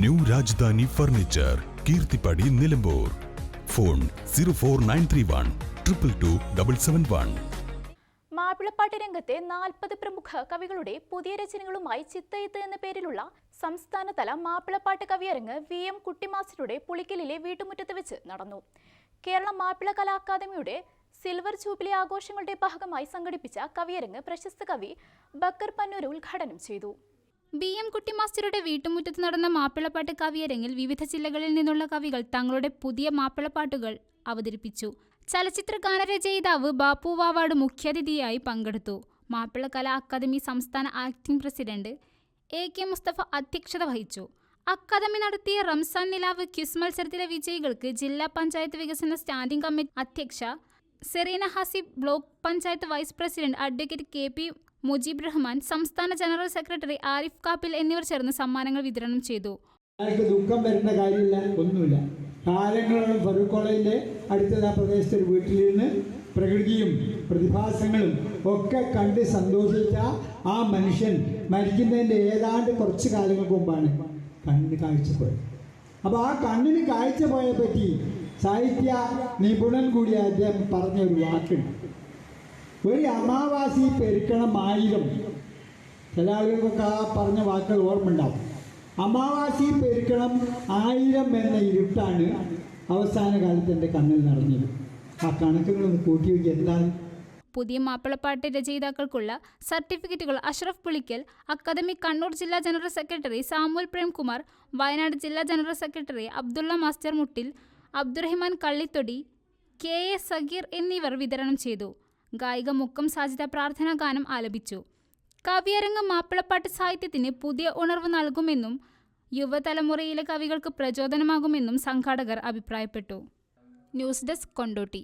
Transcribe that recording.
New Rajdhani furniture Keerthippadi Nilambur. Phone zero four nine three one triple two double seven one. മാപ്പിളപ്പാട്ട് രംഗത്തെ നാൽപ്പത് പ്രമുഖ കവികളുടെ പുതിയ രചനകളുമായി ചിത്തയത്ത് എന്ന പേരിലുള്ള സംസ്ഥാനതല മാപ്പിളപ്പാട്ട് കവിയരങ്ങ് വി എം കുട്ടിമാസ്റ്ററുടെ പുളിക്കലിലെ വീട്ടുമുറ്റത്ത് വെച്ച് നടന്നു. കേരള മാപ്പിള കലാ അക്കാദമിയുടെ സിൽവർ ജൂബിലി ആഘോഷങ്ങളുടെ ഭാഗമായി സംഘടിപ്പിച്ച കവിയരങ്ങ് പ്രശസ്ത കവി ബക്കർ പന്നൂർ ഉദ്ഘാടനം ചെയ്തു. ബി എം കുട്ടി മാസ്റ്ററുടെ വീട്ടുമുറ്റത്ത് നടന്ന മാപ്പിളപ്പാട്ട് കവിയരങ്ങിൽ വിവിധ ജില്ലകളിൽ നിന്നുള്ള കവികൾ തങ്ങളുടെ പുതിയ മാപ്പിളപ്പാട്ടുകൾ അവതരിപ്പിച്ചു. ചലച്ചിത്ര ഗാനരചയിതാവ് ബാപ്പു വാവാട് മുഖ്യാതിഥിയായി പങ്കെടുത്തു. മാപ്പിള കലാ അക്കാദമി സംസ്ഥാന acting president A K Mustafa അധ്യക്ഷത വഹിച്ചു. അക്കാദമി നടത്തിയ റംസാൻ നിലാവ് ക്വിസ് മത്സരത്തിലെ വിജയികൾക്ക് ജില്ലാ പഞ്ചായത്ത് വികസന സ്റ്റാൻഡിംഗ് കമ്മിറ്റി അധ്യക്ഷ Sereena Haseeb block panchayat vice president advocate K P Mujeeb Rahman സംസ്ഥാന ജനറൽ സെക്രട്ടറി ആരിഫ് കാപ്പിൽ എന്നിവർ ചേർന്ന് സമ്മാനങ്ങൾ വിതരണം ചെയ്തു. ദുഃഖം വരുന്ന കാര്യമില്ല ഒന്നുമില്ല. കാലങ്ങളോളം ഫറൂഖ് കോളേജിന്റെ അടുത്തത് ആ പ്രദേശത്തെ ഒരു നിന്ന് പ്രകൃതിയും പ്രതിഭാസങ്ങളും ഒക്കെ കണ്ട് സന്തോഷിച്ച ആ മനുഷ്യൻ മരിക്കുന്നതിന്റെ ഏതാണ്ട് കുറച്ച് കാലങ്ങൾക്ക് മുമ്പാണ് കണ്ണിന് കാഴ്ച പോയത്. അപ്പോൾ ആ കണ്ണിന് കാഴ്ച പോയെ പറ്റി സാഹിത്യ നിപുണൻ കൂടി അദ്ദേഹം പറഞ്ഞ ഒരു വാക്കുണ്ട്. ഒരു അമാവാസി പെരുക്കണം ആയിരം ചില ആളുകൾക്കൊക്കെ ആ പറഞ്ഞ വാക്കുകൾ ഓർമ്മ ഉണ്ടാവും അമാവാസി പെരുക്കണം ആയിരം എന്ന ഇരുട്ടാണ് അവസാന കാലത്ത് എന്റെ കണ്ണിൽ നിറഞ്ഞത്. ആ കണക്കുകളൊന്ന് കൂട്ടി വയ്ക്കുക എന്താണ്? പുതിയ മാപ്പിളപ്പാട്ട് രചയിതാക്കൾക്കുള്ള സർട്ടിഫിക്കറ്റുകൾ അഷ്റഫ് പുളിക്കൽ അക്കാദമി കണ്ണൂർ ജില്ലാ ജനറൽ സെക്രട്ടറി സാമുൽ പ്രേംകുമാർ വയനാട് ജില്ലാ general secretary Abdulla master Muttil Abdurahiman Kallithodi K A Sageer എന്നിവർ വിതരണം ചെയ്തു. ഗായിക മുക്കം സാജിത പ്രാർത്ഥനാ ഗാനം ആലപിച്ചു. കവിയരംഗം മാപ്പിളപ്പാട്ട് സാഹിത്യത്തിന് പുതിയ ഉണർവ് നൽകുമെന്നും യുവതലമുറയിലെ കവികൾക്ക് പ്രചോദനമാകുമെന്നും സംഘാടകർ അഭിപ്രായപ്പെട്ടു. News desk Kondotty.